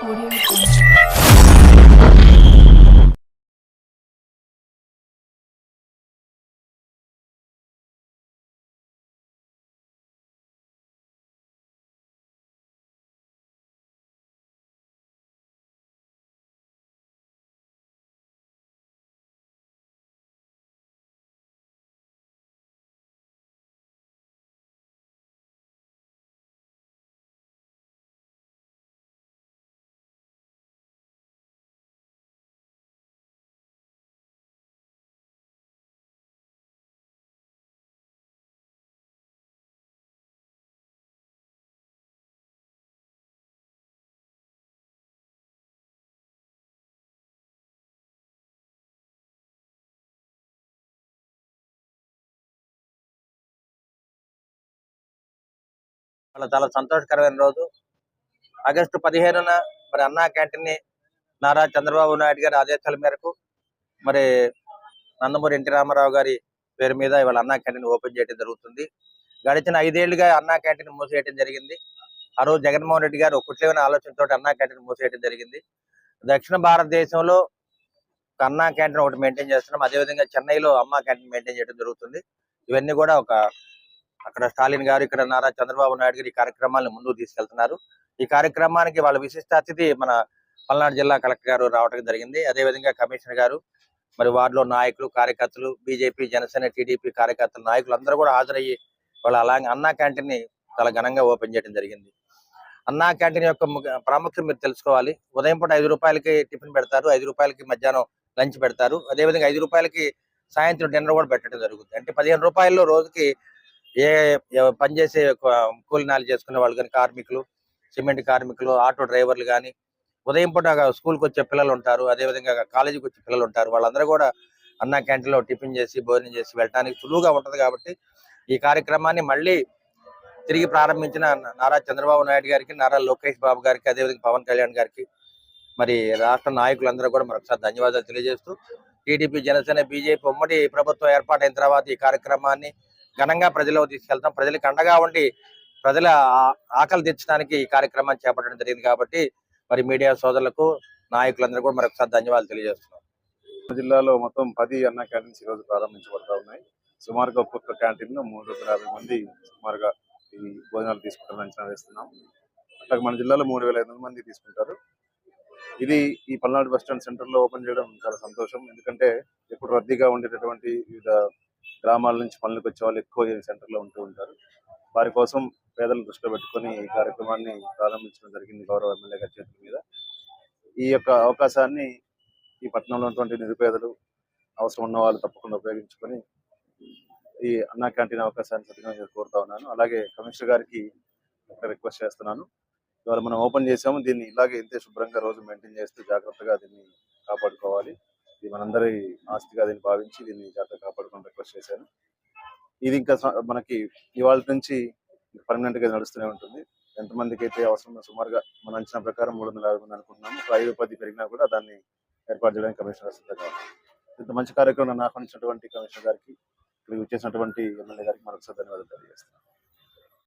Audio అలా చాలా సంతోషకరమైన రోజు. ఆగస్టు పదిహేనున మరి అన్నా క్యాంటీన్ని నారా చంద్రబాబు నాయుడు గారి ఆదేశాల మేరకు మరి నందమూరి ఎన్టీ రామారావు గారి పేరు మీద ఇవాళ అన్నా క్యాంటీన్ ఓపెన్ చేయడం జరుగుతుంది. గడిచిన ఐదేళ్ళుగా అన్నా క్యాంటీన్ మూసేయడం జరిగింది. ఆ రోజు జగన్మోహన్ రెడ్డి గారు ఒకట్లేమైన ఆలోచనతో అన్నా క్యాంటీన్ మూసేయడం జరిగింది. దక్షిణ భారతదేశంలో అన్నా క్యాంటీన్ ఒకటి మెయింటైన్ చేస్తున్నాం. అదేవిధంగా చెన్నైలో అమ్మా క్యాంటీన్ మెయింటైన్ చేయడం జరుగుతుంది. ఇవన్నీ కూడా ఒక అక్కడ స్టాలిన్ గారు ఇక్కడ నారా చంద్రబాబు నాయుడు గారు ఈ కార్యక్రమాలను ముందుకు తీసుకెళ్తున్నారు. ఈ కార్యక్రమానికి వాళ్ళ విశిష్ట అతిథి మన పల్నాడు జిల్లా కలెక్టర్ గారు రావడం జరిగింది. అదేవిధంగా కమిషనర్ గారు మరి వారిలో నాయకులు కార్యకర్తలు బీజేపీ జనసేన టీడీపీ కార్యకర్తలు నాయకులు అందరూ కూడా హాజరయ్యి వాళ్ళ అలాగే అన్నా క్యాంటీన్ని చాలా ఘనంగా ఓపెన్ చేయడం జరిగింది. అన్నా క్యాంటీన్ యొక్క ప్రాముఖ్యం మీరు తెలుసుకోవాలి. ఉదయం పూట ఐదు రూపాయలకి టిఫిన్ పెడతారు. ఐదు రూపాయలకి మధ్యాహ్నం లంచ్ పెడతారు. అదేవిధంగా ఐదు రూపాయలకి సాయంత్రం డిన్నర్ కూడా పెట్టడం జరుగుతుంది. అంటే పదిహేను రూపాయల్లో రోజుకి ఏ పనిచేసే కూలి కూలినాలు చేసుకునే వాళ్ళు కానీ కార్మికులు సిమెంట్ కార్మికులు ఆటో డ్రైవర్లు కానీ ఉదయం పూట స్కూల్కి వచ్చే పిల్లలు ఉంటారు. అదేవిధంగా కాలేజీకి వచ్చే పిల్లలు ఉంటారు. వాళ్ళందరూ కూడా అన్న క్యాంటీన్లో టిఫిన్ చేసి భోజనం చేసి వెళ్ళడానికి సులువుగా ఉంటది కాబట్టి ఈ కార్యక్రమాన్ని మళ్ళీ తిరిగి ప్రారంభించిన నారా చంద్రబాబు నాయుడు గారికి నారా లోకేష్ బాబు గారికి అదేవిధంగా పవన్ కళ్యాణ్ గారికి మరి రాష్ట్ర నాయకులందరూ కూడా మరొకసారి ధన్యవాదాలు తెలియజేస్తూ టీడీపీ జనసేన బీజేపీ ఉమ్మడి ప్రభుత్వం ఏర్పాటైన తర్వాత ఈ కార్యక్రమాన్ని ఘనంగా ప్రజలకు తీసుకెళ్తాం. ప్రజలకు అండగా ఉండి ప్రజల ఆ- ఆకలి తీర్చడానికి ఈ కార్యక్రమాన్ని చేపట్టడం జరిగింది కాబట్టి మరి మీడియా సోదరులకు నాయకులందరూ కూడా మరొకసారి ధన్యవాదాలు తెలియజేస్తున్నాం. జిల్లాలో మొత్తం పది అన్న క్యాంటీన్స్ ఈరోజు ప్రారంభించబడతా ఉన్నాయి. సుమారుగా ఒక్కొక్క క్యాంటీన్ మూడు వందల యాభై మంది సుమారుగా ఈ భోజనాలు తీసుకుంటారని అంచనా వేస్తున్నాం అట్లా మన జిల్లాలో మూడు వేల ఐదు వందల మంది తీసుకుంటారు. ఇది ఈ పల్నాడు బస్ స్టాండ్ సెంటర్లో ఓపెన్ చేయడం చాలా సంతోషం. ఎందుకంటే ఎప్పుడు రద్దీగా ఉండేటటువంటి వివిధ గ్రామాల నుంచి పనులకు వచ్చే వాళ్ళు ఎక్కువ సెంటర్లో సెంటర్లో ఉంటూ ఉంటారు. వారి కోసం పేదలను దృష్టిలో పెట్టుకొని ఈ కార్యక్రమాన్ని ప్రారంభించడం జరిగింది గౌరవ ఎమ్మెల్యే గారి చేతుల మీద. ఈ యొక్క అవకాశాన్ని ఈ పట్టణంలో ఉన్నటువంటి నిరుపేదలు అవసరం ఉన్న వాళ్ళు తప్పకుండా ఉపయోగించుకొని ఈ అన్నా క్యాంటీన్ అవకాశాన్ని సద్వినియోగం కోరుతా ఉన్నాను. అలాగే కమిషనర్ గారికి ఒక రిక్వెస్ట్ చేస్తున్నాను. ఇవాళ మనం ఓపెన్ చేసాము. దీన్ని ఇలాగే ఇంతే శుభ్రంగా రోజు మెయింటైన్ చేస్తూ జాగ్రత్తగా దీన్ని కాపాడుకోవాలి. ఇది మనందరి ఆస్తిగా దీన్ని భావించి దీన్ని జాగ్రత్తగా కాపాడుకుని రిక్వెస్ట్ చేశాను ఇది ఇంకా మనకి ఇవాళ నుంచి పర్మనెంట్గా నడుస్తూనే ఉంటుంది. ఎంతమందికి అయితే అవసరం సుమారుగా మన అంచనా ప్రకారం మూడు వందల యాభై మంది అనుకుంటున్నాము. ఒక ఐదు పది పెరిగినా కూడా దాన్ని ఏర్పాటు చేయడానికి కమిషనర్ సిద్ధంగా ఇంత మంచి కార్యక్రమం ఆహ్వానించినటువంటి కమిషనర్ గారికి ఇక్కడికి వచ్చేసినటువంటి ఎమ్మెల్యే గారికి మరొకసారి ధన్యవాదాలు తెలియజేస్తున్నాను.